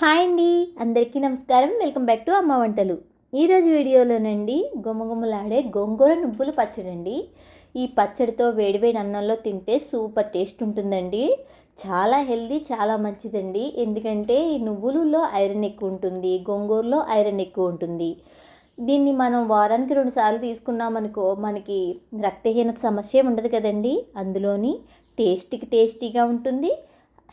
Hi అండి. అందరికీ నమస్కారం. వెల్కమ్ బ్యాక్ టు అమ్మ వంటలు. ఈరోజు వీడియోలోనండి గుమగుమలాడే గోంగూర నువ్వుల పచ్చడి అండి. ఈ పచ్చడితో వేడివేడి అన్నంలో తింటే సూపర్ టేస్ట్ ఉంటుందండి. చాలా హెల్దీ చాలా మంచిదండి. ఎందుకంటే ఈ నువ్వులలో ఐరన్ ఎక్కువ ఉంటుంది గోంగూరలో ఐరన్ ఎక్కువ ఉంటుంది. దీన్ని మనం వారానికి రెండు సార్లు తీసుకున్నామనుకో మనకి రక్తహీనత సమస్య ఉండదు కదండి. అందులోని టేస్టీకి టేస్టీగా ఉంటుంది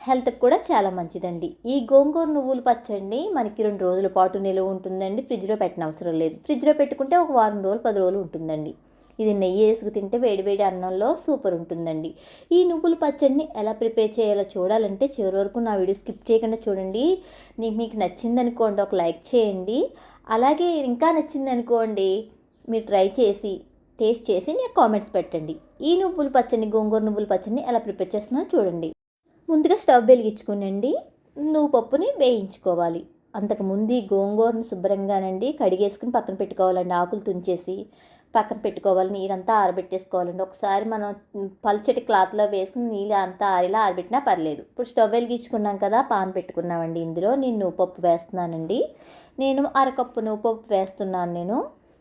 హెల్త్కి కూడా చాలా మంచిదండి. ఈ గోంగూర నువ్వులు పచ్చడిని మనకి రెండు రోజుల పాటు నిలువ ఉంటుందండి. ఫ్రిడ్జ్లో పెట్టిన అవసరం లేదు. ఫ్రిడ్జ్లో పెట్టుకుంటే ఒక వారం రోజులు పది రోజులు ఉంటుందండి. ఇది నెయ్యి వేసుకు తింటే వేడివేడి అన్నంలో సూపర్ ఉంటుందండి. ఈ నువ్వుల పచ్చడిని ఎలా ప్రిపేర్ చేయాలో చూడాలంటే చివరి వరకు నా వీడియో స్కిప్ చేయకుండా చూడండి. మీకు నచ్చింది అనుకోండి ఒక లైక్ చేయండి. అలాగే ఇంకా నచ్చింది అనుకోండి మీరు ట్రై చేసి టేస్ట్ చేసి నాకు కామెంట్స్ పెట్టండి. ఈ నువ్వుల పచ్చడిని గోంగూర నువ్వుల పచ్చడిని ఎలా ప్రిపేర్ చేస్తున్నారో చూడండి. ముందుగా స్టవ్ వెలిగించుకునండి. నువ్వు పప్పుని వేయించుకోవాలి. అంతకుముందు గోంగూరను శుభ్రంగానండి కడిగేసుకుని పక్కన పెట్టుకోవాలండి. ఆకులు తుంచేసి పక్కన పెట్టుకోవాలి. నీరంతా ఆరబెట్టేసుకోవాలండి. ఒకసారి మనం పల్చటి క్లాత్లో వేసుకుని నీళ్ళు అంతా ఆరిలా ఆరబెట్టినా పర్లేదు. ఇప్పుడు స్టవ్ వెలిగించుకున్నాం కదా పాన్ పెట్టుకున్నామండి ఇందులో. నేను నువ్వు పప్పు వేస్తున్నానండి. నేను అరకప్పు నువ్వు పప్పు వేస్తున్నాను నేను.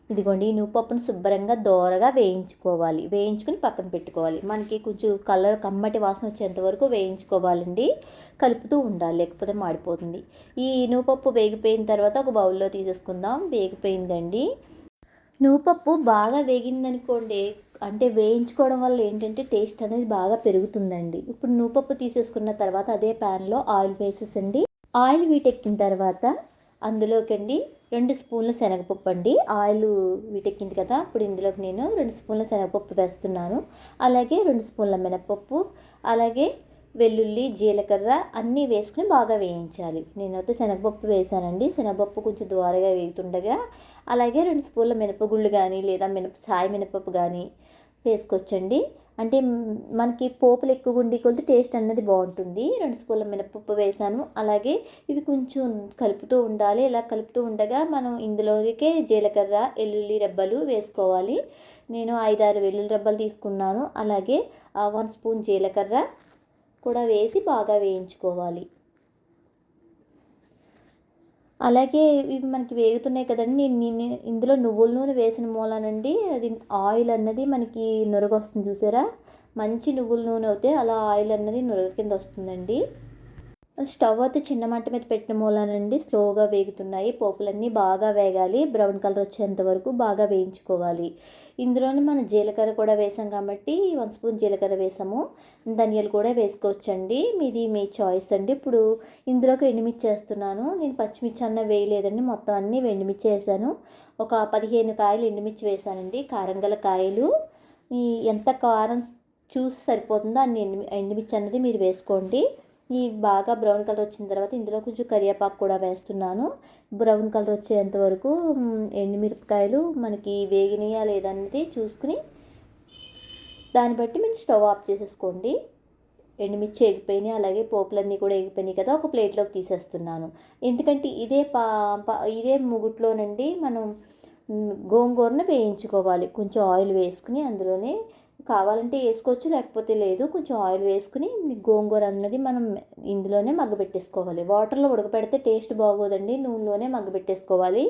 ఇదిగోండి ఈ నువ్వుపప్పును శుభ్రంగా దోరగా వేయించుకోవాలి. వేయించుకుని పక్కన పెట్టుకోవాలి. మనకి కొంచెం కలర్ కమ్మటి వాసన వచ్చేంత వరకు వేయించుకోవాలండి. కలుపుతూ ఉండాలి లేకపోతే మాడిపోతుంది. ఈ నువ్వుపప్పు వేగిపోయిన తర్వాత ఒక బౌల్లో తీసేసుకుందాం. వేగిపోయిందండి. నువ్వుపప్పు బాగా వేగిందనుకోండి అంటే వేయించుకోవడం వల్ల ఏంటంటే టేస్ట్ అనేది బాగా పెరుగుతుందండి. ఇప్పుడు నువ్వుపప్పు తీసేసుకున్న తర్వాత అదే ప్యాన్లో ఆయిల్ వేసేసండి. ఆయిల్ వీటెక్కిన తర్వాత అందులోకండి రెండు స్పూన్ల శనగపప్పు అండి. ఆయిల్ వీటెక్కింది కదా ఇప్పుడు ఇందులోకి నేను రెండు స్పూన్ల శనగపప్పు వేస్తున్నాను. అలాగే రెండు స్పూన్ల మినపప్పు అలాగే వెల్లుల్లి జీలకర్ర అన్నీ వేసుకుని బాగా వేయించాలి. నేనైతే శనగపప్పు వేసానండి. శనగపప్పు కొంచెం ద్వారగా వేగుతుండగా అలాగే రెండు స్పూన్ల మినపగుళ్ళు కానీ లేదా మినప సాయి మినపప్పు కానీ వేసుకోవచ్చండి. అంటే మనకి పోపులు ఎక్కువ ఉండి కొలితే టేస్ట్ అన్నది బాగుంటుంది. రెండు స్పూన్ల మినపప్పు వేసాను. అలాగే ఇవి కొంచెం కలుపుతూ ఉండాలి. ఇలా కలుపుతూ ఉండగా మనం ఇందులోకే జీలకర్ర ఎల్లుల్లి రెబ్బలు వేసుకోవాలి. నేను ఐదారు వెల్లుల్లి రెబ్బలు తీసుకున్నాను. అలాగే వన్ స్పూన్ జీలకర్ర కూడా వేసి బాగా వేయించుకోవాలి. అలాగే ఇవి మనకి వేగుతున్నాయి కదండి. నేను ఇందులో నువ్వుల నూనె వేసిన మూలానండి. అది ఆయిల్ అన్నది మనకి నురగ వస్తుంది చూసారా? మంచి నువ్వుల నూనె అయితే అలా ఆయిల్ అన్నది నురగ కింద వస్తుందండి. స్టవ్ అయితే చిన్న మంట మీద పెట్టిన మూలనండి. స్లోగా వేగుతున్నాయి. పోపులన్నీ బాగా వేగాలి. బ్రౌన్ కలర్ వచ్చేంత వరకు బాగా వేయించుకోవాలి. ఇందులోనే మనం జీలకర్ర కూడా వేసాం కాబట్టి వన్ స్పూన్ జీలకర్ర వేసాము. ధనియాలు కూడా వేసుకోవచ్చండి. మీది మీ చాయిస్ అండి. ఇప్పుడు ఇందులోకి ఎండుమిర్చి వేస్తున్నాను. నేను పచ్చిమిర్చి అన్న వేయలేదండి. మొత్తం అన్నీ ఎండుమిర్చి వేసాను. ఒక పదిహేను కాయలు ఎండుమిర్చి వేసానండి. కారం గల కాయలు. ఎంత కారం చూసి సరిపోతుందో అన్ని ఎండు ఎండుమిర్చి అన్నది మీరు వేసుకోండి. ఈ బాగా బ్రౌన్ కలర్ వచ్చిన తర్వాత ఇందులో కొంచెం కరివేపాకు కూడా వేస్తున్నాను. బ్రౌన్ కలర్ వచ్చేంత వరకు ఎండుమిరపకాయలు మనకి వేగినాయా లేదన్నది చూసుకుని దాన్ని బట్టి మీరు స్టవ్ ఆఫ్ చేసేసుకోండి. ఎండుమిర్చి ఎగిపోయినాయి అలాగే పోపులన్నీ కూడా ఎగిపోయినాయి కదా ఒక ప్లేట్లోకి తీసేస్తున్నాను. ఎందుకంటే ఇదే పా ఇదే ముగుట్లోనండి మనం గోంగూరను వేయించుకోవాలి. కొంచెం ఆయిల్ వేసుకుని అందులోనే కావాలంటే వేసుకోవచ్చు లేకపోతే లేదు. కొంచెం ఆయిల్ వేసుకుని గోంగూర అన్నది మనం ఇందులోనే మగ్గబెట్టేసుకోవాలి. వాటర్లో ఉడకపెడితే టేస్ట్ బాగోదండి. నూనెలోనే మగ్గబెట్టేసుకోవాలి.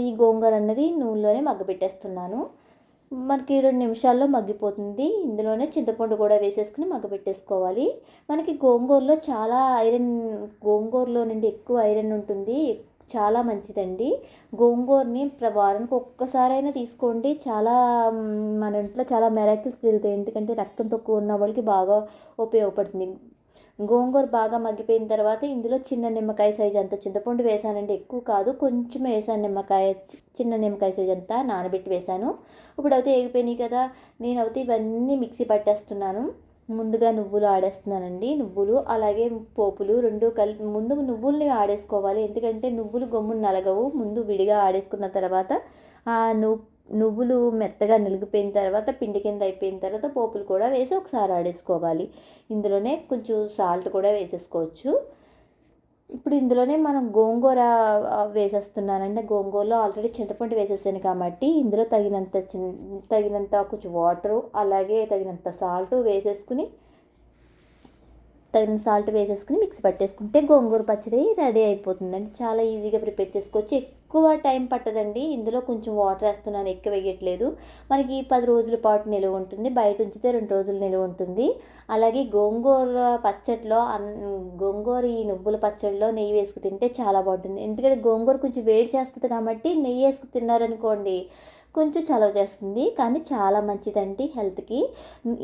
ఈ గోంగూర అన్నది నూనెలోనే మగ్గబెట్టేస్తున్నాను. మనకి రెండు నిమిషాల్లో మగ్గిపోతుంది. ఇందులోనే చింతపండు కూడా వేసేసుకుని మగ్గబెట్టేసుకోవాలి. మనకి గోంగూరలో చాలా ఐరన్ గోంగూరలో నుండి ఎక్కువ ఐరన్ ఉంటుంది. చాలా మంచిదండి. గోంగూరని వారానికి ఒక్కసారైనా తీసుకోండి. చాలా మన ఇంట్లో చాలా మెరాకిల్స్ జరుగుతాయి. ఎందుకంటే రక్తం తక్కువ ఉన్న వాళ్ళకి బాగా ఉపయోగపడుతుంది. గోంగూర బాగా మగ్గిపోయిన తర్వాత ఇందులో చిన్న నిమ్మకాయ సైజ్ అంత చింతపండు వేసానండి. ఎక్కువ కాదు కొంచెం వేసాను నిమ్మకాయ చిన్న నిమ్మకాయ సైజ్ అంతా నానబెట్టి వేసాను. ఇప్పుడు అయితే ఎగిపోయినాయి కదా నేను అయితే ఇవన్నీ మిక్సీ పట్టేస్తున్నాను. ముందుగా నువ్వులు ఆడేస్తున్నానండి. నువ్వులు అలాగే పోపులు రెండు కలిపి ముందు నువ్వుల్ని ఆడేసుకోవాలి. ఎందుకంటే నువ్వులు గమ్మును నలగవు. ముందు విడిగా ఆడేసుకున్న తర్వాత ఆ నువ్వు నువ్వులు మెత్తగా నిలిగిపోయిన తర్వాత పిండి కింద అయిపోయిన తర్వాత పోపులు కూడా వేసి ఒకసారి ఆడేసుకోవాలి. ఇందులోనే కొంచెం సాల్ట్ కూడా వేసేసుకోవచ్చు. ఇప్పుడు ఇందులోనే మనం గోంగూర వేసేస్తున్నానంటే గోంగూరలో ఆల్రెడీ చింతపండు వేసేసాను కాబట్టి ఇందులో తగినంత తగినంత కొంచెం వాటరు అలాగే తగినంత సాల్ట్ వేసేసుకుని తగిన సాల్ట్ వేసేసుకుని మిక్సీ పట్టేసుకుంటే గోంగూర పచ్చడి రెడీ అయిపోతుందండి. చాలా ఈజీగా ప్రిపేర్ చేసుకోవచ్చు. ఎక్కువ టైం పట్టదండి. ఇందులో కొంచెం వాటర్ వేస్తున్నాను ఎక్కువ వేయట్లేదు. మనకి పది రోజుల పాటు నిలువ ఉంటుంది. బయట ఉంచితే రెండు రోజులు నిలువ ఉంటుంది. అలాగే గోంగూర పచ్చడిలో అన్ గోంగూర ఈ నువ్వుల పచ్చడిలో నెయ్యి వేసుకు తింటే చాలా బాగుంటుంది. ఎందుకంటే గోంగూర కొంచెం వేడి చేస్తుంది కాబట్టి నెయ్యి వేసుకు తిన్నారనుకోండి కొంచెం చలవ చేస్తుంది కానీ చాలా మంచిదండి హెల్త్కి.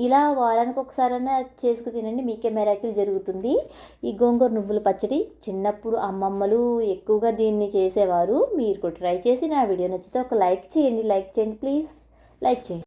ఇలా వారానికి ఒకసారైనా చేసుకు తినండి మీకే మెరాకిల్ జరుగుతుంది. ఈ గోంగూర నువ్వుల పచ్చడి చిన్నప్పుడు అమ్మమ్మలు ఎక్కువగా దీన్ని చేసేవారు. మీరు కూడా ట్రై చేసి నా వీడియో నచ్చితే ఒక లైక్ చేయండి లైక్ చేయండి ప్లీజ్. లైక్ చేయండి.